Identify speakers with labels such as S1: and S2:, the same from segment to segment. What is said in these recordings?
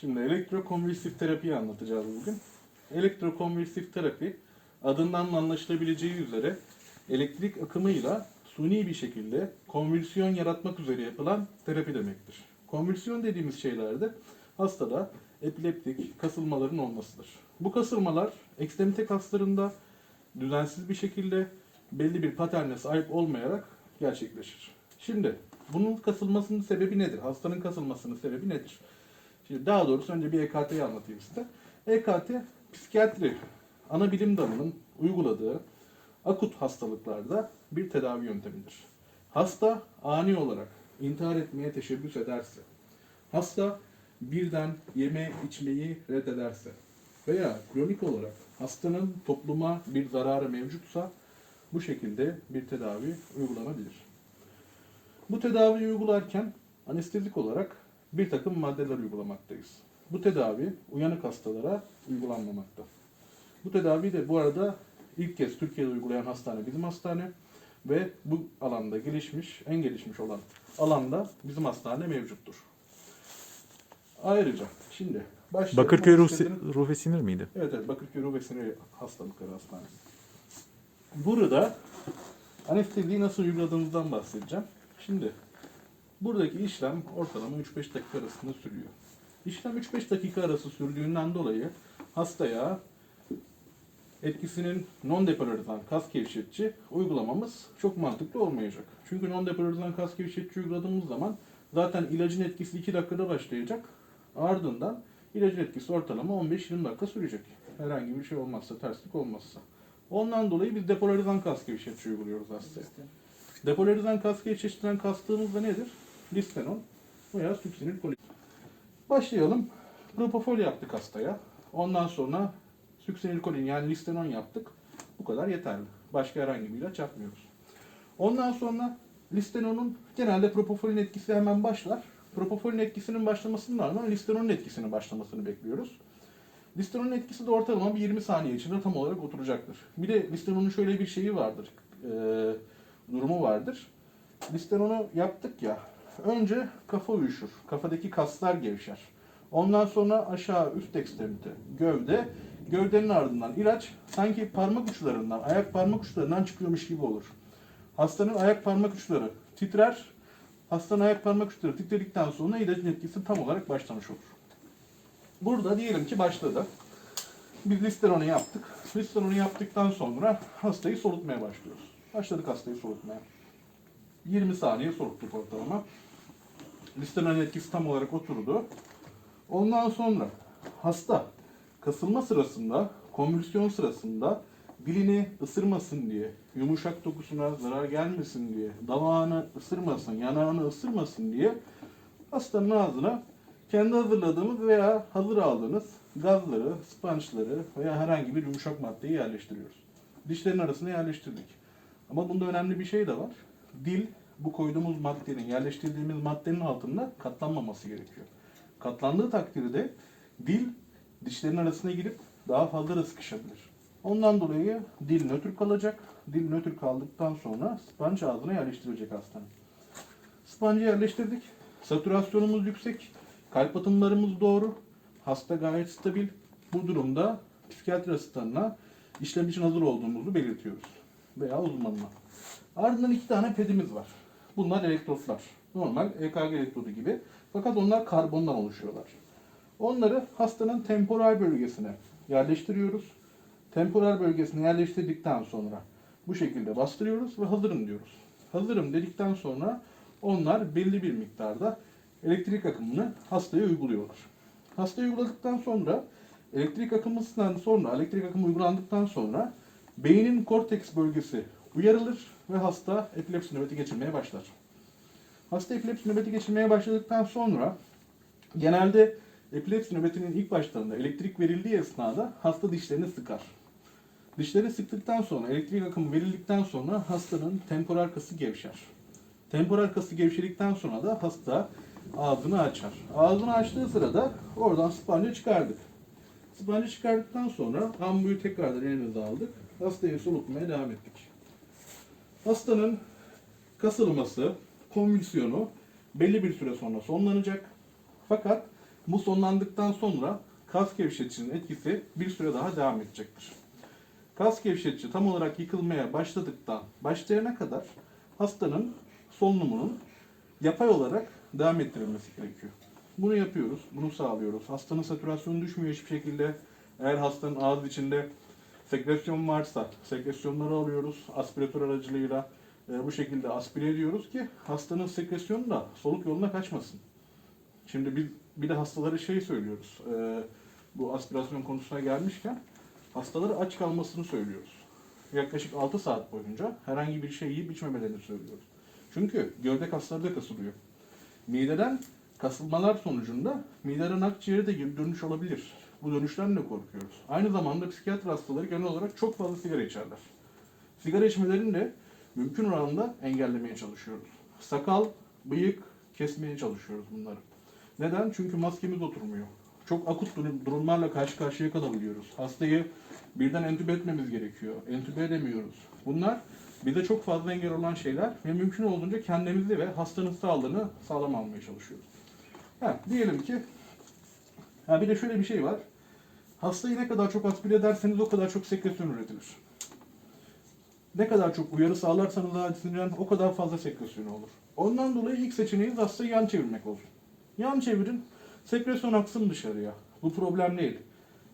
S1: Şimdi elektrokonvülsif terapiyi anlatacağız bugün. Elektrokonvülsif terapi adından anlaşılabileceği üzere elektrik akımıyla suni bir şekilde konvülsiyon yaratmak üzere yapılan terapi demektir. Konvülsiyon dediğimiz şeylerde hastada epileptik kasılmaların olmasıdır. Bu kasılmalar ekstremite kaslarında düzensiz bir şekilde belli bir paterne sahip olmayarak gerçekleşir. Şimdi bunun kasılmasının sebebi nedir? Hastanın kasılmasının sebebi nedir? Şimdi daha doğrusu önce bir EKT'yi anlatayım size. EKT psikiyatri ana bilim dalının uyguladığı akut hastalıklarda bir tedavi yöntemidir. Hasta ani olarak intihar etmeye teşebbüs ederse, hasta birden yeme içmeyi reddederse veya kronik olarak hastanın topluma bir zararı mevcutsa bu şekilde bir tedavi uygulanabilir. Bu tedaviyi uygularken anestezik olarak bir takım maddeler uygulamaktayız. Bu tedavi uyanık hastalara uygulanmamakta. Bu tedavi de bu arada ilk kez Türkiye'de uygulayan hastane bizim hastane ve bu alanda gelişmiş, en gelişmiş olan alanda bizim hastane mevcuttur. Ayrıca şimdi başlayalım.
S2: Bakırköy ruh, ruh ve sinir miydi?
S1: Evet evet Bakırköy Ruh ve Sinir Hastalıkları Hastanesi. Burada anesteziyi nasıl uyguladığımızdan bahsedeceğim. Şimdi buradaki işlem ortalama 3-5 dakika arasında sürüyor. İşlem 3-5 dakika arası sürdüğünden dolayı hastaya etkisinin non-depolarizan kas gevşetici uygulamamız çok mantıklı olmayacak. Çünkü non-depolarizan kas gevşetici uyguladığımız zaman zaten ilacın etkisi 2 dakikada başlayacak. Ardından ilacın etkisi ortalama 15-20 dakika sürecek. Herhangi bir şey olmazsa, terslik olmazsa. Ondan dolayı biz depolarizan kas gevşetici uyguluyoruz hastaya. Depolarizan kas gevşeticiden kastığımız da nedir? Listenon veya süksinil Başlayalım. Propofol yaptık hastaya. Ondan sonra süksinilkolin yani listenon yaptık. Bu kadar yeterli. Başka herhangi bir ilaç yapmıyoruz. Ondan sonra listenonun genelde propofolin etkisi hemen başlar. Propofolin etkisinin başlamasının ardından listenonun etkisinin başlamasını bekliyoruz. Listenonun etkisi de ortalama bir 20 saniye içinde tam olarak oturacaktır. Bir de listenonun şöyle bir şeyi vardır. e, durumu vardır. Listenonu yaptık ya. Önce kafa uyuşur. Kafadaki kaslar gevşer. Ondan sonra aşağı üst ekstremite, gövde, gövdenin ardından ilaç sanki parmak uçlarından, ayak parmak uçlarından çıkıyormuş gibi olur. Hastanın ayak parmak uçları titrer. Hastanın ayak parmak uçları titredikten sonra ilacın etkisi tam olarak başlamış olur. Burada diyelim ki başladı. Biz listeronu yaptık. Listeronu yaptıktan sonra hastayı solutmaya başlıyoruz. Başladık hastayı solutmaya. 20 saniye soluttuk ortalama. Listeronun etkisi tam olarak oturdu. Ondan sonra hasta kasılma sırasında, konvülsiyon sırasında dilini ısırmasın diye, yumuşak dokusuna zarar gelmesin diye, damağını ısırmasın, yanağını ısırmasın diye hastanın ağzına kendi hazırladığımız veya hazır aldığınız gazları, sponge'ları veya herhangi bir yumuşak maddeyi yerleştiriyoruz. Dişlerin arasına yerleştirdik. Ama bunda önemli bir şey de var. Dil bu koyduğumuz maddenin, yerleştirdiğimiz maddenin altında katlanmaması gerekiyor. Katlandığı takdirde dil dişlerin arasına girip daha fazla da sıkışabilir. Ondan dolayı dil nötr kalacak. Dil nötr kaldıktan sonra sponge ağzına yerleştirilecek hastanın. Sponge'ı yerleştirdik. Satürasyonumuz yüksek. Kalp atımlarımız doğru. Hasta gayet stabil. Bu durumda psikiyatri asistanına işlem için hazır olduğumuzu belirtiyoruz. Veya uzmanına. Ardından iki tane pedimiz var. Bunlar elektrotlar. Normal EKG elektrodu gibi. Fakat onlar karbondan oluşuyorlar. Onları hastanın temporal bölgesine yerleştiriyoruz. Temporal bölgesine yerleştirdikten sonra bu şekilde bastırıyoruz ve hazırım diyoruz. Hazırım dedikten sonra onlar belli bir miktarda elektrik akımını hastaya uyguluyorlar. Hastaya uyguladıktan sonra elektrik akımından sonra elektrik akımı uygulandıktan sonra beynin korteks bölgesi uyarılır ve hasta epilepsi nöbeti geçirmeye başlar. Hasta epilepsi nöbeti geçirmeye başladıktan sonra genelde epilepsi nöbetinin ilk başlarında elektrik verildiği esnada hasta dişlerini sıkar. Dişleri sıktıktan sonra, elektrik akımı verildikten sonra hastanın temporal kası gevşer. Temporal kası gevşedikten sonra da hasta ağzını açar. Ağzını açtığı sırada oradan sponge çıkardık. Sponge çıkardıktan sonra ambuyu tekrardan elimize aldık. Hastayı solutmaya devam ettik. Hastanın kasılması, konvülsiyonu belli bir süre sonra sonlanacak. Fakat Bu sonlandıktan sonra kas gevşeticinin etkisi bir süre daha devam edecektir. Kas gevşetici tam olarak yıkılmaya başladıktan başlayana kadar hastanın solunumunun yapay olarak devam ettirilmesi gerekiyor. Bunu yapıyoruz, bunu sağlıyoruz. Hastanın satürasyonu düşmüyor hiçbir şekilde. Eğer hastanın ağız içinde sekresyon varsa sekresyonları alıyoruz aspiratör aracılığıyla e, bu şekilde aspire ediyoruz ki hastanın sekresyonu da soluk yoluna kaçmasın. Şimdi biz bir de hastalara şey söylüyoruz. e, bu aspirasyon konusuna gelmişken hastalara aç kalmasını söylüyoruz. Yaklaşık 6 saat boyunca herhangi bir şey yiyip içmemelerini söylüyoruz. Çünkü gövde kasları da kasılıyor. Mideden kasılmalar sonucunda mideden akciğere de dönüş olabilir. Bu dönüşten de korkuyoruz. Aynı zamanda psikiyatri hastaları genel olarak çok fazla sigara içerler. Sigara içmelerini de mümkün oranda engellemeye çalışıyoruz. Sakal, bıyık kesmeye çalışıyoruz bunları. Neden? Çünkü maskemiz oturmuyor. Çok akut durum- durumlarla karşı karşıya kalabiliyoruz. Hastayı birden entübe etmemiz gerekiyor. Entübe edemiyoruz. Bunlar bize çok fazla engel olan şeyler ve mümkün olduğunca kendimizi ve hastanın sağlığını sağlam almaya çalışıyoruz. Ha, diyelim ki ha bir de şöyle bir şey var. Hastayı ne kadar çok aspire ederseniz o kadar çok sekresyon üretilir. Ne kadar çok uyarı sağlarsanız hadisinden o kadar fazla sekresyon olur. Ondan dolayı ilk seçeneğiniz hastayı yan çevirmek olsun. Yan çevirin, sekresyon aksın dışarıya. Bu problem değil.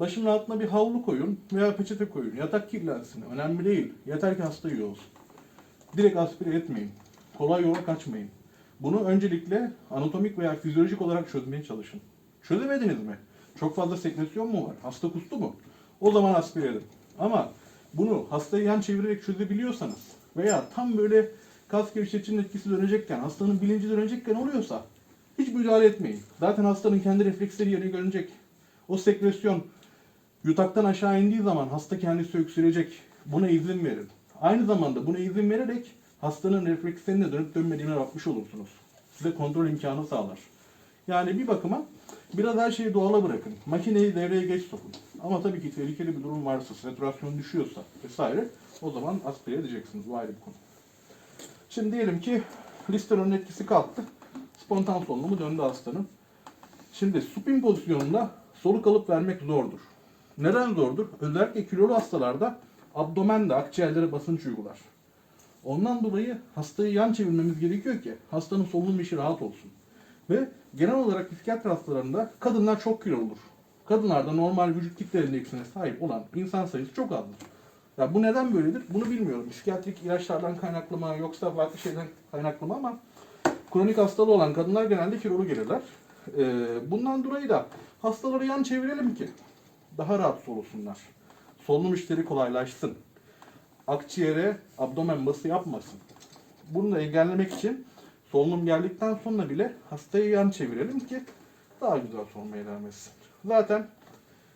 S1: Başının altına bir havlu koyun veya peçete koyun. Yatak kirlensin. Önemli değil. Yeter ki hasta iyi olsun. Direkt aspire etmeyin. Kolay yola kaçmayın. Bunu öncelikle anatomik veya fizyolojik olarak çözmeye çalışın. Çözemediniz mi? Çok fazla sekresyon mu var? Hasta kustu mu? O zaman aspire edin. Ama bunu hastayı yan çevirerek çözebiliyorsanız veya tam böyle kas gevşeticinin etkisi dönecekken, hastanın bilinci dönecekken oluyorsa hiç müdahale etmeyin. Zaten hastanın kendi refleksleri yerine dönecek. O sekresyon yutaktan aşağı indiği zaman hasta kendisi öksürecek. Buna izin verin. Aynı zamanda buna izin vererek hastanın reflekslerine dönüp dönmediğine bakmış olursunuz. Size kontrol imkanı sağlar. Yani bir bakıma biraz her şeyi doğala bırakın. Makineyi devreye geç sokun. Ama tabii ki tehlikeli bir durum varsa, satürasyon düşüyorsa vesaire o zaman aspire edeceksiniz. Bu ayrı bir konu. Şimdi diyelim ki listeronun etkisi kalktı. Spontan solunumu döndü hastanın. Şimdi supin pozisyonunda soluk alıp vermek zordur. Neden zordur? Özellikle kilolu hastalarda abdomen de akciğerlere basınç uygular. Ondan dolayı hastayı yan çevirmemiz gerekiyor ki hastanın solunum işi rahat olsun. Ve genel olarak psikiyatri hastalarında kadınlar çok kiloludur. Kadınlarda normal vücut kitle endeksine sahip olan insan sayısı çok azdır. Ya bu neden böyledir? Bunu bilmiyorum. Psikiyatrik ilaçlardan kaynaklı yoksa farklı şeyden kaynaklı ama kronik hastalığı olan kadınlar genelde kilolu gelirler. Ee, bundan dolayı da hastaları yan çevirelim ki daha rahat solusunlar. Solunum işleri kolaylaşsın. Akciğere abdomen bası yapmasın. Bunu da engellemek için solunum geldikten sonra bile hastayı yan çevirelim ki daha güzel solunmaya devam etsin. Zaten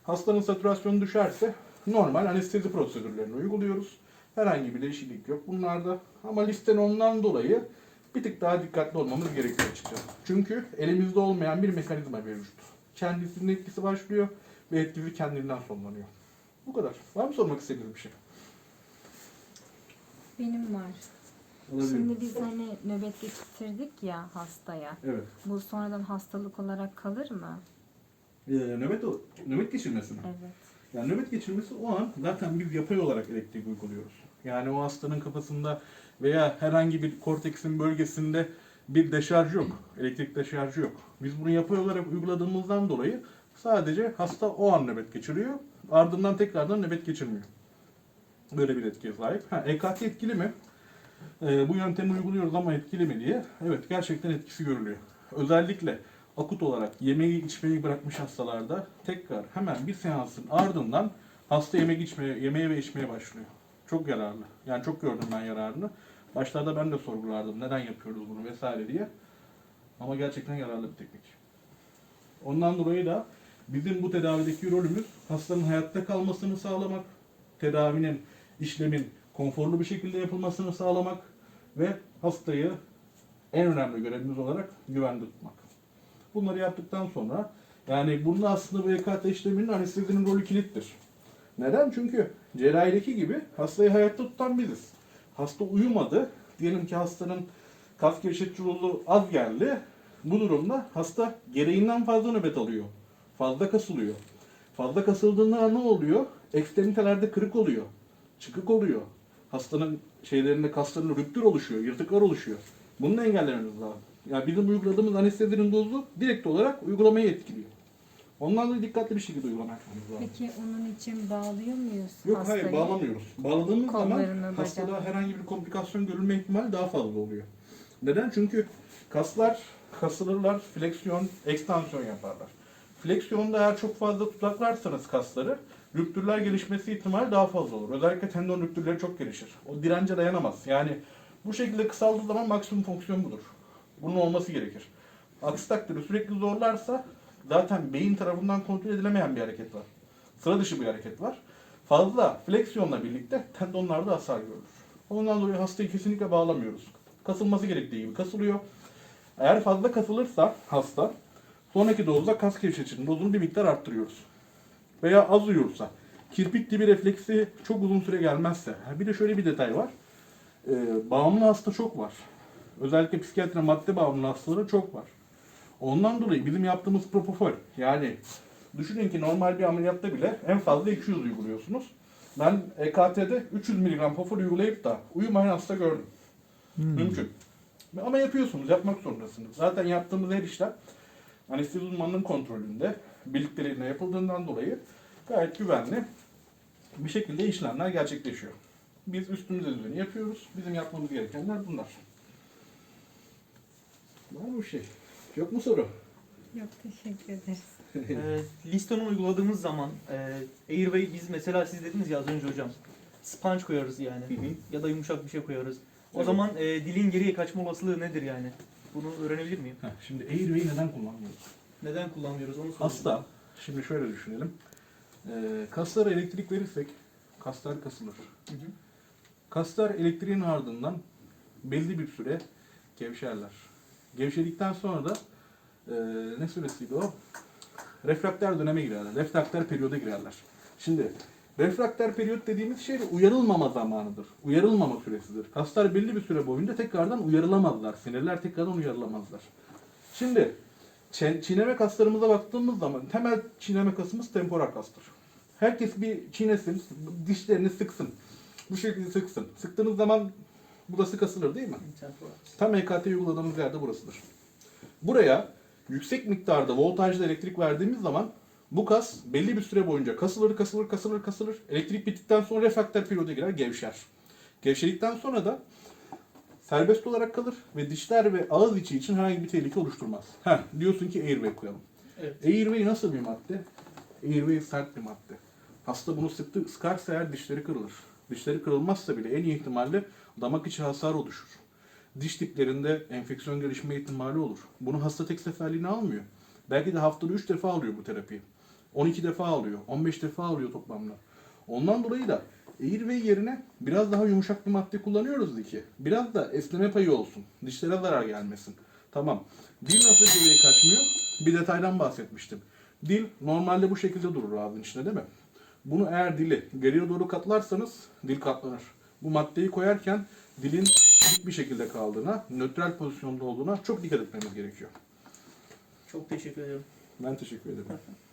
S1: hastanın satürasyonu düşerse normal anestezi prosedürlerini uyguluyoruz. Herhangi bir değişiklik yok bunlarda. Ama listenondan dolayı bir tık daha dikkatli olmamız gerekiyor açıkçası. Çünkü elimizde olmayan bir mekanizma mevcut. Kendisinin etkisi başlıyor ve etkisi kendinden sonlanıyor. Bu kadar. Var mı sormak istediğiniz bir şey?
S2: Benim var. Şimdi biz hani nöbet geçirdik ya hastaya.
S1: Evet.
S2: Bu sonradan hastalık olarak kalır mı?
S1: Ee, nöbet, nöbet geçirmesi mi?
S2: Evet.
S1: Yani nöbet geçirmesi o an zaten biz yapay olarak elektrik uyguluyoruz. Yani o hastanın kafasında veya herhangi bir korteksin bölgesinde bir deşarj yok. Elektrik deşarjı yok. Biz bunu yapay olarak uyguladığımızdan dolayı sadece hasta o an nöbet geçiriyor. Ardından tekrardan nöbet geçirmiyor. Böyle bir etkiye sahip. Ha, EKT etkili mi? Ee, bu yöntemi uyguluyoruz ama etkili mi diye. Evet gerçekten etkisi görülüyor. Özellikle akut olarak yemeği içmeyi bırakmış hastalarda tekrar hemen bir seansın ardından hasta yemek içmeye, yemeye ve içmeye başlıyor. Çok yararlı. Yani çok gördüm ben yararını. Başlarda ben de sorgulardım neden yapıyoruz bunu vesaire diye. Ama gerçekten yararlı bir teknik. Ondan dolayı da bizim bu tedavideki rolümüz hastanın hayatta kalmasını sağlamak, tedavinin, işlemin konforlu bir şekilde yapılmasını sağlamak ve hastayı en önemli görevimiz olarak güvende tutmak. Bunları yaptıktan sonra yani bunda aslında bu EKT işleminin anestezinin rolü kilittir. Neden? Çünkü cerrahideki gibi hastayı hayatta tutan biziz. Hasta uyumadı. Diyelim ki hastanın kas gevşetici rolu az geldi. Bu durumda hasta gereğinden fazla nöbet alıyor. Fazla kasılıyor. Fazla kasıldığında ne oluyor? Ekstremitelerde kırık oluyor. Çıkık oluyor. Hastanın şeylerinde kaslarında rüptür oluşuyor, yırtıklar oluşuyor. Bunu engellememiz lazım. Yani bizim uyguladığımız anestezinin dozu direkt olarak uygulamayı etkiliyor. Ondan dolayı dikkatli bir şekilde uygulama yapmamız lazım.
S2: Peki onun için bağlıyor muyuz
S1: Yok
S2: hastayı?
S1: hayır bağlamıyoruz. Bağladığımız zaman
S2: Kollarını,
S1: hastada
S2: bacaklarını.
S1: herhangi bir komplikasyon görülme ihtimali daha fazla oluyor. Neden? Çünkü kaslar kasılırlar, fleksiyon, ekstansiyon yaparlar. Fleksiyonda eğer çok fazla tutaklarsanız kasları, rüptürler gelişmesi ihtimali daha fazla olur. Özellikle tendon rüptürleri çok gelişir. O dirence dayanamaz. Yani bu şekilde kısaldığı zaman maksimum fonksiyon budur. Bunun olması gerekir. Aksi takdirde sürekli zorlarsa zaten beyin tarafından kontrol edilemeyen bir hareket var. Sıra dışı bir hareket var. Fazla fleksiyonla birlikte tendonlarda hasar görülür. Ondan dolayı hastayı kesinlikle bağlamıyoruz. Kasılması gerektiği gibi kasılıyor. Eğer fazla kasılırsa hasta sonraki dozda kas gevşeticinin dozunu bir miktar arttırıyoruz. Veya az uyursa, kirpik dibi refleksi çok uzun süre gelmezse. Ha, Bir de şöyle bir detay var. Ee, bağımlı hasta çok var. Özellikle psikiyatri madde bağımlı hastaları çok var. Ondan dolayı bizim yaptığımız propofol yani düşünün ki normal bir ameliyatta bile en fazla 200 uyguluyorsunuz. Ben E EKT'de 300 mg propofol uygulayıp da uyumayan hasta gördüm. Mümkün. Ama yapıyorsunuz, yapmak zorundasınız. Zaten yaptığımız her işlem anestezi uzmanının kontrolünde, birlikteliğinde yapıldığından dolayı gayet güvenli bir şekilde işlemler gerçekleşiyor. Biz üstümüze düzeni yapıyoruz. Bizim yapmamız gerekenler bunlar. Var mı bir şey? Yok mu soru?
S2: Yok teşekkür ederiz.
S3: e, Liston'u uyguladığımız zaman e, Airway biz mesela siz dediniz ya az önce hocam sponge koyarız yani
S1: Hı hı.
S3: ya da yumuşak bir şey koyarız. O
S1: Evet.
S3: zaman e, dilin geriye kaçma olasılığı nedir yani? Bunu öğrenebilir miyim?
S1: Heh, şimdi Airway'i neden kullanmıyoruz?
S3: Neden kullanmıyoruz onu sorayım.
S1: Hasta, şimdi şöyle düşünelim. Ee, kaslara elektrik verirsek kaslar kasılır.
S3: Hı hı.
S1: Kaslar elektriğin ardından belli bir süre gevşerler. Gevşedikten sonra da e, ne süresiydi o? Refraktör döneme girerler. Refraktör periyoda girerler. Şimdi refraktör periyot dediğimiz şey uyarılmama zamanıdır. Uyarılmama süresidir. Kaslar belli bir süre boyunca tekrardan uyarılamazlar. Sinirler tekrardan uyarılamazlar. Şimdi çiğneme kaslarımıza baktığımız zaman temel çiğneme kasımız temporal kastır. Herkes bir çiğnesin, dişlerini sıksın. Bu şekilde sıksın. Sıktığınız zaman burası kasılır değil mi? Tam EKT uyguladığımız yerde burasıdır. Buraya yüksek miktarda voltajlı elektrik verdiğimiz zaman bu kas belli bir süre boyunca kasılır, kasılır, kasılır, kasılır. Elektrik bittikten sonra refraktör periyoda girer, gevşer. Gevşedikten sonra da serbest olarak kalır ve dişler ve ağız içi için herhangi bir tehlike oluşturmaz. Heh, diyorsun ki airway koyalım.
S3: Evet.
S1: Airway nasıl bir madde? Airway sert bir madde. Hasta bunu sıktı, sıkarsa eğer dişleri kırılır. Dişleri kırılmazsa bile en iyi ihtimalle damak içi hasar oluşur. Diş diplerinde enfeksiyon gelişme ihtimali olur. Bunu hasta tek seferliğine almıyor. Belki de haftada 3 defa alıyor bu terapiyi. 12 defa alıyor, 15 defa alıyor toplamda. Ondan dolayı da Airway yerine biraz daha yumuşak bir madde kullanıyoruz ki biraz da esneme payı olsun. Dişlere zarar gelmesin. Tamam. Dil nasıl geriye kaçmıyor? Bir detaydan bahsetmiştim. Dil normalde bu şekilde durur ağzın içinde değil mi? Bunu eğer dili geriye doğru katlarsanız dil katlanır. Bu maddeyi koyarken dilin dik bir şekilde kaldığına, nötral pozisyonda olduğuna çok dikkat etmemiz gerekiyor.
S3: Çok teşekkür ederim.
S1: Ben teşekkür ederim.